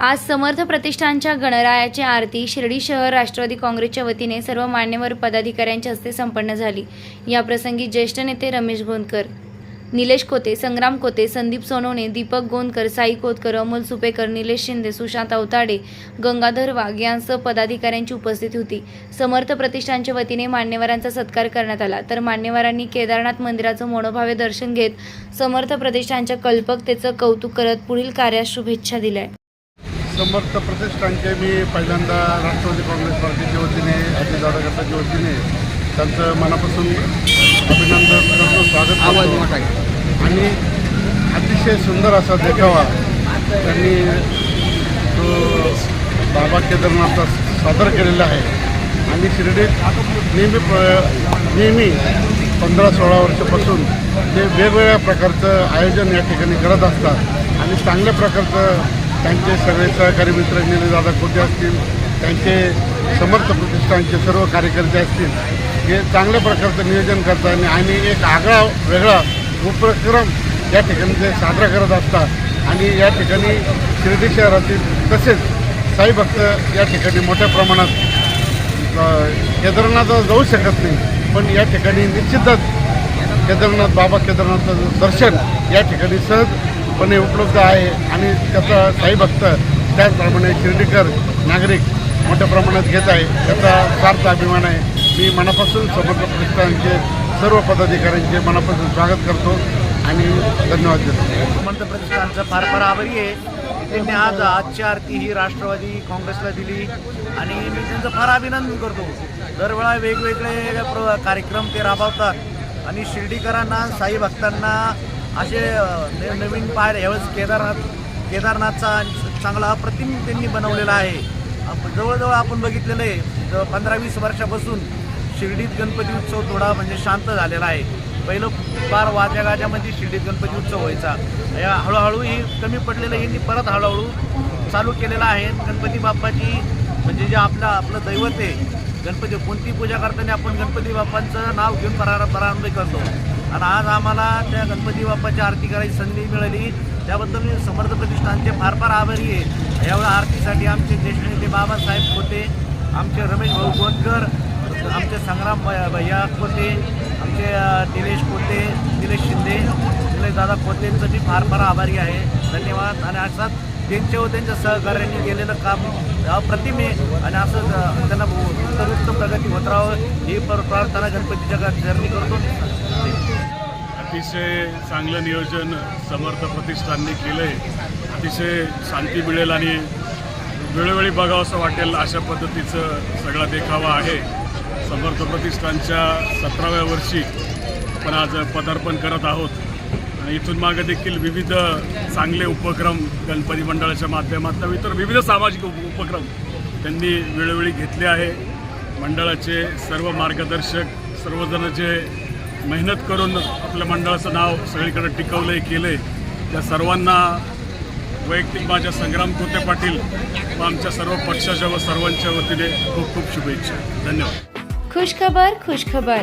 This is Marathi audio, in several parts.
आज समर्थ प्रतिष्ठानच्या गणरायाची आरती शिर्डी शहर राष्ट्रवादी काँग्रेसच्या वतीने सर्व मान्यवर पदाधिकाऱ्यांच्या हस्ते संपन्न झाली. या प्रसंगी ज्येष्ठ नेते रमेश गोंदकर निलेश कोते संग्राम कोते संदीप सोनवणे दीपक गोंदकर साई कोतकर अमोल सुपेकर निलेश शिंदे सुशांत अवताडे गंगाधर वाघ यांसह पदाधिकाऱ्यांची उपस्थिती होती. समर्थ प्रतिष्ठानच्या वतीने मान्यवरांचा सत्कार करण्यात आला. तर मान्यवरांनी केदारनाथ मंदिराचं मनोभावे दर्शन घेत समर्थ प्रतिष्ठानच्या कल्पकतेचं कौतुक करत पुढील कार्यास शुभेच्छा दिल्या. समर्थ प्रतिष्ठानचे मी पहिल्यांदा राष्ट्रवादी काँग्रेस पार्टीच्या वतीने अजितदादा गटाच्या वतीने त्यांचं मनापासून अभिनंदन करतो स्वागत करतो. आणि अतिशय सुंदर असा देखावा त्यांनी तो बाबा केदारनाथचा सादर केलेला आहे. आणि शिर्डीत नेहमी नेहमी पंधरा सोळा वर्षापासून ते वेगवेगळ्या प्रकारचं आयोजन या ठिकाणी करत असतात आणि चांगल्या प्रकारचं त्यांचे सगळे सहकारी मित्र दादा कोटे असतील त्यांचे समर्थ प्रतिष्ठानचे सर्व कार्यकर्ते असतील हे चांगल्या प्रकारचं नियोजन करतात आणि एक आगळा वेगळा उपक्रम या ठिकाणी ते साजरा करत असतात. आणि या ठिकाणी शिर्डी शहरातील तसेच साई भक्त या ठिकाणी मोठ्या प्रमाणात केदारनाथ केदारनाथला जाऊ शकत नाही. पण या ठिकाणी निश्चितच केदारनाथ बाबा केदारनाथचं दर्शन या ठिकाणी सहज पण उपलब्ध आहे आणि त्याचा साई भक्त त्याचप्रमाणे शिर्डीकर नागरिक मोठ्या प्रमाणात घेत आहे. त्याचा सार्थ अभिमान आहे. मी मनापासून समर्थ प्रतिष्ठानचे सर्व पदाधिकाऱ्यांचे मनापासून स्वागत करतो आणि धन्यवाद देतो. समर्थ प्रतिष्ठानचं फार फार आभारी आहे. त्यांनी आज आजची आरती ही राष्ट्रवादी काँग्रेसला दिली आणि मी त्यांचं फार अभिनंदन करतो. दरवेळा वेगवेगळे प्र कार्यक्रम ते राबवतात आणि शिर्डीकरांना साई भक्तांना असे नवीन पायर यावेळेस केदारनाथ केदारनाथचा चांगला अप्रतिम त्यांनी बनवलेला आहे. जवळजवळ आपण बघितलेलं आहे पंधरा वीस वर्षापासून शिर्डीत गणपती उत्सव थोडा म्हणजे शांत झालेला आहे. पहिलं फार वाद्या गाज्यामध्ये शिर्डीत गणपती उत्सव व्हायचा. या हळूहळू ही कमी पडलेलं यांनी परत हळूहळू चालू केलेलं आहे. गणपती बाप्पाची म्हणजे जे आपलं आपलं दैवत आहे गणपती कोणती पूजा करताना आपण गणपती बाप्पांचं नाव घेऊन प्रार प्रारंभ करतो. आणि आज आम्हाला त्या गणपती बाप्पाची आरती करायची संधी मिळाली. त्याबद्दल मी समर्थ प्रतिष्ठानचे फार फार आभारी आहे. यावेळी आरतीसाठी आमचे ज्येष्ठ नेते बाबासाहेब होते आमचे रमेश भाऊ गोंदकर आमचे संग्राम भैया खोते आमचे दिनेश निलेश दिनेश निलेश शिंदे निलेश दादा खोतेंचं मी फार फार आभारी आहे. धन्यवाद. आणि असाच त्यांच्या व त्यांच्या सहकार्यांनी केलेलं काम अप्रतिम आहे आणि असं त्यांना उत्तरोत्तर प्रगती होत राहावं ही पर- प्रार्थना गणपतीच्या चरणी करतो. अतिशय चांगलं नियोजन समर्थ प्रतिष्ठानने केलं आहे अतिशय शांती मिळेल आणि वेळोवेळी बघावं असं वाटेल अशा पद्धतीचं सगळा देखावा आहे. समर्थ प्रतिष्ठानच्या सतराव्या वर्षी आपण आज पदार्पण करत आहोत. इथून मागे देखील विविध चांगले उपक्रम गणपती मंडळाच्या माध्यमातून इतर विविध सामाजिक उप- उपक्रम त्यांनी वेळोवेळी घेतले आहे. मंडळाचे सर्व मार्गदर्शक सर्वजण जे मेहनत करून आपल्या मंडळाचं नाव सगळीकडे टिकवलं आहे केलं आहे त्या सर्वांना वैयक्तिक माझ्या संग्राम कोते पाटील व आमच्या सर्व पक्षाच्या व सर्वांच्या वतीने खूप खूप शुभेच्छा. धन्यवाद. खुशखबर खुशखबर.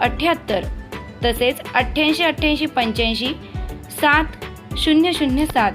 अठ्ठ्याहत्तर तसेच अठ्ठ्याऐंशी अठ्ठ्याऐंशी पंच्याऐंशी सात शून्य शून्य सात.